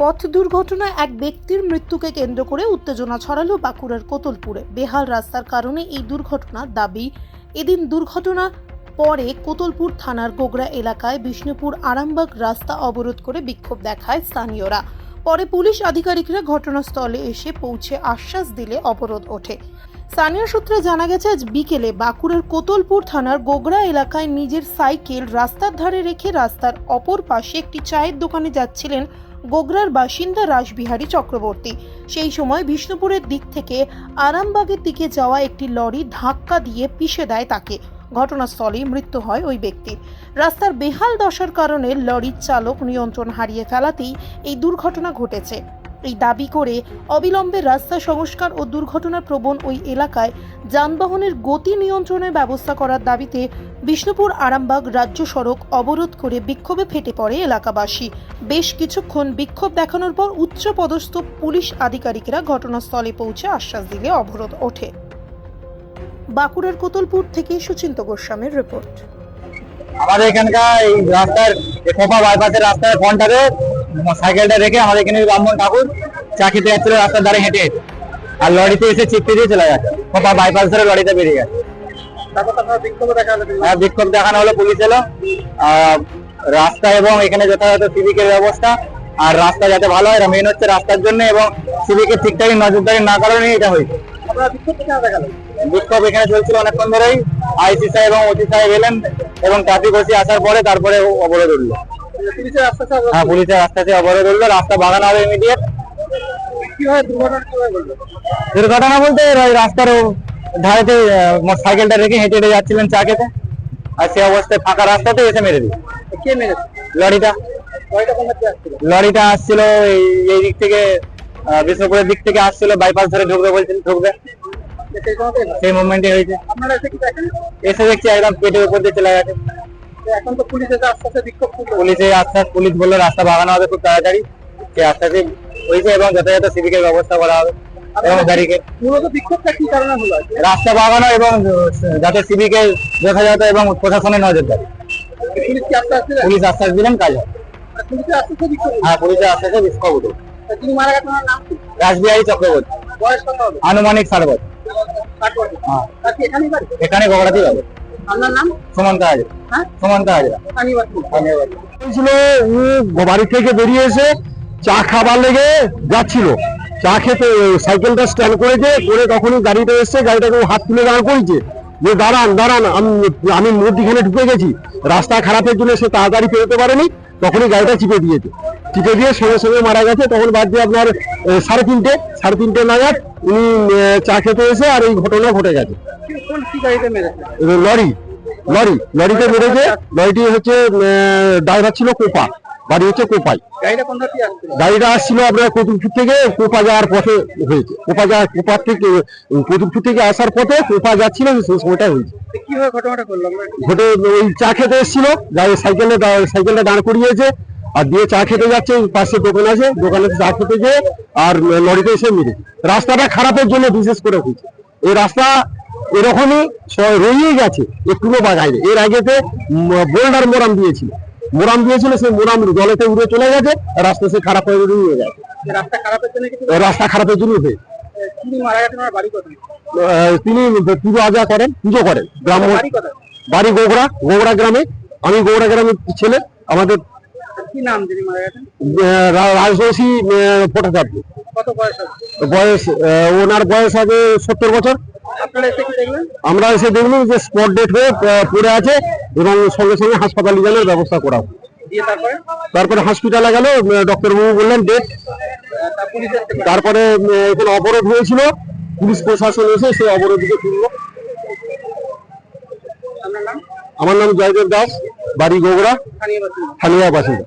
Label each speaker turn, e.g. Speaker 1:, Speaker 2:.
Speaker 1: পথ দুর্ঘটনায় এক ব্যক্তির মৃত্যুকে কেন্দ্র করে উত্তেজনা ছড়ালো বাঁকুড়ার কোতলপুরে। বেহাল রাস্তার কারণে এই দুর্ঘটনার দাবি। এদিন দুর্ঘটনা পরে কোতলপুর থানার গোগরা এলাকায় বিষ্ণুপুর আরামবাগ রাস্তা অবরোধ করে বিক্ষোভ দেখায় স্থানীয়রা। পরে পুলিশ আধিকারিকরা ঘটনাস্থলে এসে পৌঁছে আশ্বাস দিলে অবরোধ ওঠে। স্থানীয় সূত্রে জানা গেছে, আজ বিকেলে বাঁকুড়ার কোতলপুর থানার গোগরা এলাকায় নিজের সাইকেল রাস্তার ধারে রেখে রাস্তার অপর পাশে একটি চায়ের দোকানে যাচ্ছিলেন গোগরার বাসিন্দা রাসবিহারী চক্রবর্তী। সেই সময় বিষ্ণুপুরের দিক থেকে আরামবাগের দিকে যাওয়া একটি লরি ধাক্কা দিয়ে পিষে দেয় তাকে। ঘটনাস্থলেই মৃত্যু হয় ওই ব্যক্তির। রাস্তার বেহাল দশার কারণে লরির চালক নিয়ন্ত্রণ হারিয়ে ফেলাতেই এই দুর্ঘটনা ঘটেছে। এই দাবি করে অবিলম্বে রাস্তা সংস্কার ও দুর্ঘটনার প্রবণ ওই এলাকায় যানবাহনের গতি নিয়ন্ত্রণের ব্যবস্থা করার দাবিতে বিষ্ণুপুর আরামবাগ রাজ্য সড়ক অবরোধ করে বিক্ষোভে ফেটে পড়ে এলাকাবাসী। বেশ কিছুক্ষণ বিক্ষোভ দেখানোর পর উচ্চপদস্থ পুলিশ আধিকারিকরা ঘটনাস্থলে পৌঁছে আশ্বাস দিলে অবরোধ ওঠে। বাঁকুড়ার কোতলপুর থেকে সুচিন্ত গোস্বামীর রিপোর্ট।
Speaker 2: আমাদের এখানকার এই রাস্তার কোপা বাইপাসের রাস্তার ফ্রন্টারে সাইকেলটা রেখে আমাদের এখানে ব্রাহ্মণ ঠাকুর চা খেতে যাচ্ছিল রাস্তার ধারে হেঁটে হেঁটে। আর লরিতে এসে চিপতে দিয়ে চলে গেছে। কোপা বাইপাস ধরে লরিতে বেরিয়ে গেছে। হ্যাঁ বিক্ষোভ দেখানো হলো পুলিশ এলো। আর রাস্তা এবং এখানে যথাযথ সিভিকের ব্যবস্থা। আর রাস্তা যাতে ভালো হয় মেন হচ্ছে রাস্তার জন্য এবং সিভিকের ঠিকঠাক নজরদারি না কারণে এটা হয়েছে। বিক্ষোভ এখানে চলছিল অনেকক্ষণ ধরেই। আইসি সাহেব এবং ওসি সাহেব এলেন এবং ট্রাফিক ওসি আসার পরে তারপরে অবরোধ উঠল। হ্যাঁ পুলিশের রাস্তাতে অবরোধ উঠল রাস্তা বাগানো হবে ইমিডিয়েট দুর্ঘটনা বলতে ওই রাস্তার ধারেতে সাইকেলটা রেখে হেঁটে হেঁটে যাচ্ছিলেন চা খেতে। আর সে অবস্থায় ফাঁকা রাস্তাতে এসে মেরে দিই লরিটা। লরিটা আসছিল? এই এই দিক থেকে বিষ্ণুপুরের দিক থেকে আসছিল বাইপাস ধরে ঢুকবে বলছেন ঢুকবে। সেই মুভমেন্টে হয়েছে। এসে দেখছি একদম পেটের উপর দিয়ে চলে গেছে।
Speaker 3: এখন তো পুলিশ আস্তে আস্তে বিক্ষোভ
Speaker 2: পুলিশে আস্তে আস্তে পুলিশ বলল রাস্তা বাগানো হবে খুব তাড়াতাড়ি। সে আস্তে আস্তে হয়েছে এবং যথাযথ সিভিকের ব্যবস্থা করা হবে এবং ব্যারিকেড
Speaker 3: মূলত বিক্ষোভটা কি কারণে হলো?
Speaker 2: রাস্তা বাগানো এবং যাতে সিভিকের যথাযথ এবং প্রশাসনের নজরদারি।
Speaker 3: পুলিশ
Speaker 2: আশ্বাস দিলেন কাজ হবে। হ্যাঁ পুলিশের আস্তে আস্তে বিক্ষোভ উঠবে
Speaker 3: কি?
Speaker 2: রাসবিহারী চক্রবর্তী।
Speaker 3: বয়স কত হবে?
Speaker 2: আনুমানিক ষাট বছর। হ্যাঁ। এখানে গোগড়াতেই হবে।
Speaker 3: আপনার নাম?
Speaker 2: সুমন্ত হাজরা
Speaker 3: হ্যাঁ?
Speaker 2: সুমন্ত হাজরা
Speaker 3: আমি বাড়ি
Speaker 4: থেকে বেরিয়ে এসে চা খাবার লেগে যাচ্ছিল। চা খেতে সাইকেলটা স্ট্যান্ড করেছে করে তখনই গাড়িটা এসছে গাড়িটাকে হাত তুলে দাঁড় করেছে যে দাঁড়ান দাঁড়ান আমি আমি মধ্যিখানে ঢুকে গেছি। রাস্তা খারাপের জন্য সে তাড়াতাড়ি পেরোতে পারেনি। তখনই গাড়িটা চিপে দিয়েছে। চিপে দিয়ে সঙ্গে সঙ্গে মারা গেছে। তখন বাদ দিয়ে আপনার সাড়ে তিনটে সাড়ে তিনটে নাগাদ উনি চা খেতে এসে আর এই ঘটনা ঘটে গেছে। লরি লরি, লরিতে মেরেছে। লরিটি হচ্ছে ড্রাইভার ছিল কোপা। বাড়ি হচ্ছে কোপাই।
Speaker 3: গাড়িটা আসছিল?
Speaker 4: আপনার কতুলপুর থেকে কোপা যাওয়ার পথে হয়েছে। কোপা যাওয়ার কোপার থেকে কতুলপুর থেকে আসার পথে কোপা যাচ্ছিল সেই সময়টা হয়েছে। ঘটে ওই চা খেতে এসেছিল গাড়ি সাইকেলে সাইকেলটা দাঁড় করিয়েছে আর দিয়ে চা খেতে যাচ্ছে পাশে দোকান আছে দোকানে চা খেতে গিয়ে আর লরিতে এসে মেরে। রাস্তাটা খারাপের জন্য বিশেষ করে হয়েছে। এই রাস্তা এরকমই রয়েই গেছে একটুও বাগাইনি এর আগেতে বোল্ডার মোরাম দিয়েছিল। মোরাম দিয়েছিল সেই মোরাম জলেতে উড়ে চলে গেছে রাস্তা সে খারাপ হয়ে উড়ে গেছে।
Speaker 3: রাস্তা খারাপের জন্য
Speaker 4: হয়েছে
Speaker 3: তিনি
Speaker 4: পুজো আজা করেন পুজো করেন। ব্রাহ্মণ
Speaker 3: বাড়ি
Speaker 4: গোগড়া গোগড়া গ্রামে। আমি গোগড়া গ্রামের ছেলে আমাদের রাজবংশী ভট্টাচার্য।
Speaker 3: বয়স
Speaker 4: ওনার বয়স আছে সত্তর বছর। আমরা এসে দেখলাম যে স্পট ডেট হয়ে পড়ে আছে এবং সঙ্গে সঙ্গে হাসপাতালে জানার ব্যবস্থা করা
Speaker 3: তারপরে?
Speaker 4: তারপরে হসপিটালে গেল ডক্টরবাবু বললেন ডেট তারপরে এখানে অবরোধ হয়েছিল। পুলিশ প্রশাসন এসে সেই অবরোধকে তুললো আমার নাম জয়দেব দাস বাড়ি গোগড়া
Speaker 3: স্থানীয় বাসিন্দা।